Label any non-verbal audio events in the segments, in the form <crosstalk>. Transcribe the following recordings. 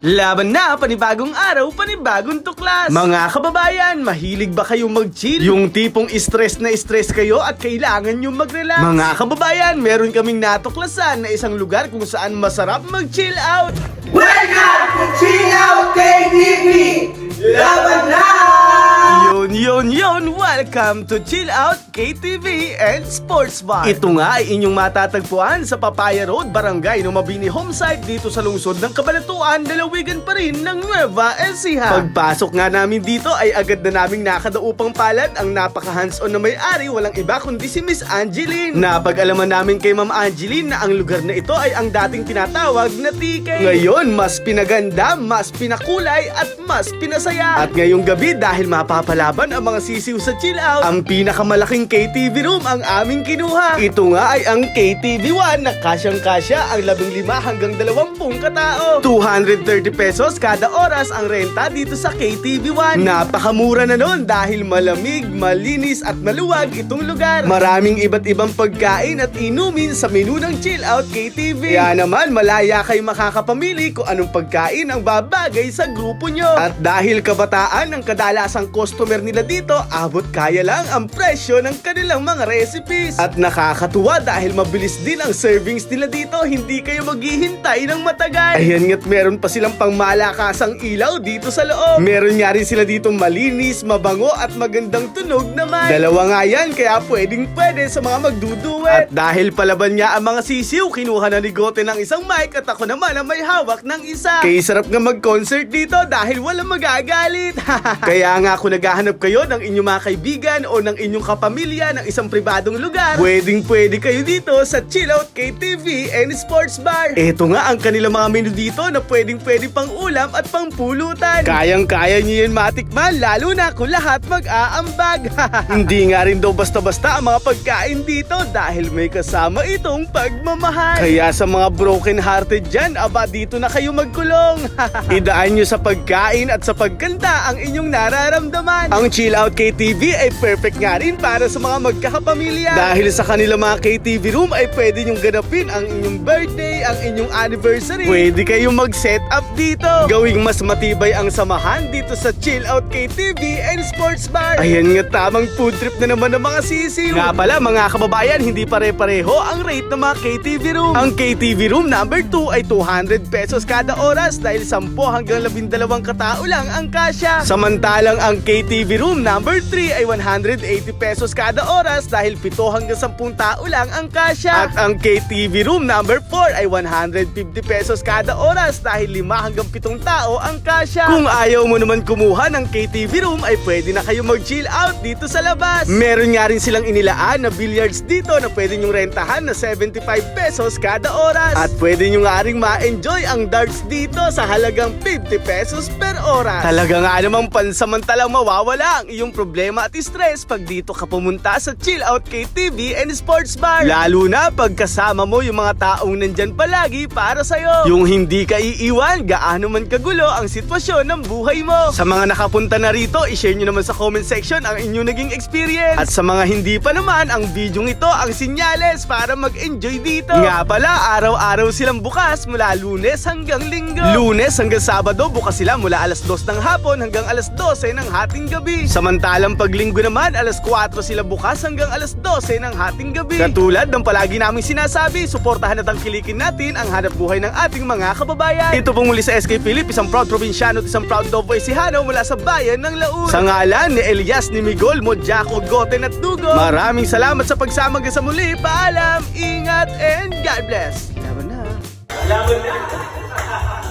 Laban na, panibagong araw, panibagong tuklas! Mga kababayan, mahilig ba kayong mag-chill? Yung tipong stress na stress kayo at kailangan nyo mag-relax? Mga kababayan, meron kaming natuklasan na isang lugar kung saan masarap mag-chill out! Welcome to Chill Out KTV! Laban na! Yun, yun, yun! Welcome to Chill Out KTV and Sports Bar! Ito nga ay inyong matatagpuan sa Papaya Road, Barangay no Mabini Homesite dito sa lungsod ng Kabanatuan, lalawigan pa rin ng Nueva Ecija. Pagpasok nga namin dito ay agad na naming nakadaupang palad ang napaka-hands-on na may-ari walang iba kundi si Miss Angeline. Napag-alaman namin kay Ma'am Angeline na ang lugar na ito ay ang dating tinatawag na TK. Ngayon, mas pinaganda, mas pinakulay at mas pinasaya. At ngayong gabi dahil mapapalaban ang mga sisiw sa chill out, ang pinakamalaking KTV room ang aming kinuha. Ito nga ay ang KTV1 na kasyang-kasya ang 15 hanggang 20 katao. 230 pesos kada oras ang renta dito sa KTV1. Napakamura na nun dahil malamig, malinis at maluwag itong lugar. Maraming iba't ibang pagkain at inumin sa menu ng Chill Out KTV. Kaya naman malaya kayo makakapamili kung anong pagkain ang babagay sa grupo nyo. At dahil kabataan ang kadalasang customer nila dito, abot kaya lang ang presyo ng kanilang mga recipes. At nakakatuwa dahil mabilis din ang servings nila dito, hindi kayo maghihintay ng matagal. Ayan nga't meron pa silang pangmalakasang ilaw dito sa loob. Meron nga rin sila ditong malinis, mabango at magandang tunog naman. Dalawa nga yan, kaya pwedeng pwede sa mga magduduet. At dahil palaban nga ang mga sisiw, kinuha na ni Gote ng isang mic at ako naman ang may hawak ng isa. Kaya sarap nga mag-concert dito dahil walang magagalit. <laughs> kaya nga kung naghahanap kayo ng inyong mga kaibigan o ng inyong kapamilya ng isang pribadong lugar, pwedeng pwede kayo dito sa Chill Out KTV and Sports Bar. Ito nga ang kanilang mga menu dito na pwedeng pwede pang ulam at pang pulutan. Kayang-kaya nyo yun matikman lalo na kung lahat mag-aambag. <laughs> Hindi nga rin daw basta-basta ang mga pagkain dito dahil may kasama itong pagmamahal. Kaya sa mga broken hearted dyan, aba dito na kayo magkulong. <laughs> Idaan nyo sa pagkain at sa pagganda ang inyong nararamdaman. Ang Chill Out KTV ay perfect nga rin para sa mga magkakapamilya. Dahil sa kanila mga KTV room ay pwede nyong ganapin ang inyong birthday, ang inyong anniversary. Pwede kayong mag-set up dito. Gawing mas matibay ang samahan dito sa Chill Out KTV and Sports Bar. Ayan nga tamang food trip na naman ng mga sisiw. Nga pala mga kababayan, hindi pare-pareho ang rate ng mga KTV room. Ang KTV room number 2 ay 200 pesos kada oras dahil 10 hanggang 12 katao lang ang kasya. Samantalang ang KTV room number 3 ay 180 pesos kada oras dahil 7 hanggang 10 tao lang ang kasya. At ang KTV room number 4 ay 150 pesos kada oras dahil 5 hanggang 7 tao ang kasya. Kung ayaw mo naman kumuha ng KTV room ay pwede na kayo mag-chill out dito sa labas. Meron nga rin silang inilaan na billiards dito na pwede nyong rentahan na 75 pesos kada oras. At pwede nyo nga rin ma-enjoy ang darts dito sa halagang 50 pesos per oras. Talaga nga namang pansamantalang mawawala ang iyong problema at stress pag dito ka pumunta sa Chill Out KTV and Sports Bar. Lalo na pag kasama mo yung mga taong nandyan palagi para sa'yo. Yung hindi ka iiwan, gaano man kagulo ang sitwasyon ng buhay mo. Sa mga nakapunta na rito, ishare nyo naman sa comment section ang inyong naging experience. At sa mga hindi pa naman, ang video ito ang sinyales para mag-enjoy dito. Nga pala, araw-araw silang bukas mula lunes hanggang linggo. Lunes hanggang Sabado, bukas sila mula alas 2 ng hapon hanggang alas 12 ng hating gabi. Samantalang pag linggo naman, alas 4 sila bukas hanggang alas 12 ng hating gabi. Katulad ng palagi naming sinasabi, suportahan at tangkilikin natin ang hanap buhay ng ating mga kababayan. Ito pong muli sa SK Philip, isang proud probinsyano at isang proud Doboy si Hano mula sa bayan ng Laun. Sa ngalan ni Elias ni Migol, Modjako, Goten at Dugo, maraming salamat sa pagsama sa muli. Paalam, ingat, and God bless. Laban na. Sa kaunting kasiyahan.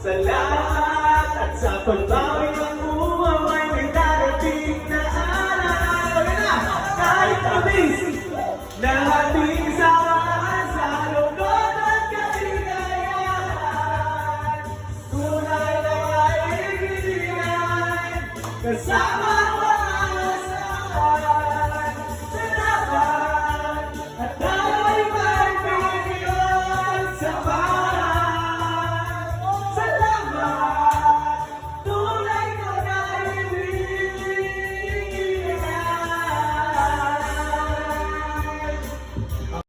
Sa lahat at sa pagbawi ng buwa may may darating na araw Wala na! Kahit mabis! Nahating sa sa lungkot at kaligayahan Kasama ko